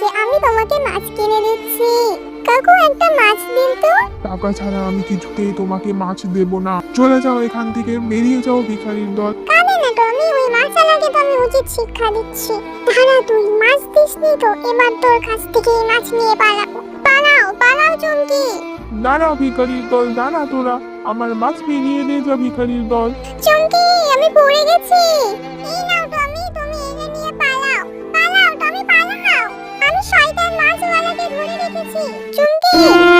যে আমি তোমাকে মাছ কিনে দিচ্ছি। কাকু একটা মাছ দিন তো। টাকা ছাড়া আমি কিছুতেই তোমাকে মাছ দেব না। চলে যাও এখান থেকে বেরিয়ে যাও ভিখারির দল। কানে না তো আমি ওই মাছালাকে তো আমি উচিত শিক্ষা দিচ্ছি। দাঁড়া তুই মাছ দিসনি তো এবার তোর কাছ থেকে এই মাছ নিয়ে পালাবো। পালাও পালাও চুমকি দাঁড়া ভিখারির দল দাঁড়া তোরা। আমার মাছ ফিরিয়ে দিয়ে যা ভিখারির দল। চুমকি আমি পড়ে গেছি। 弟兄弟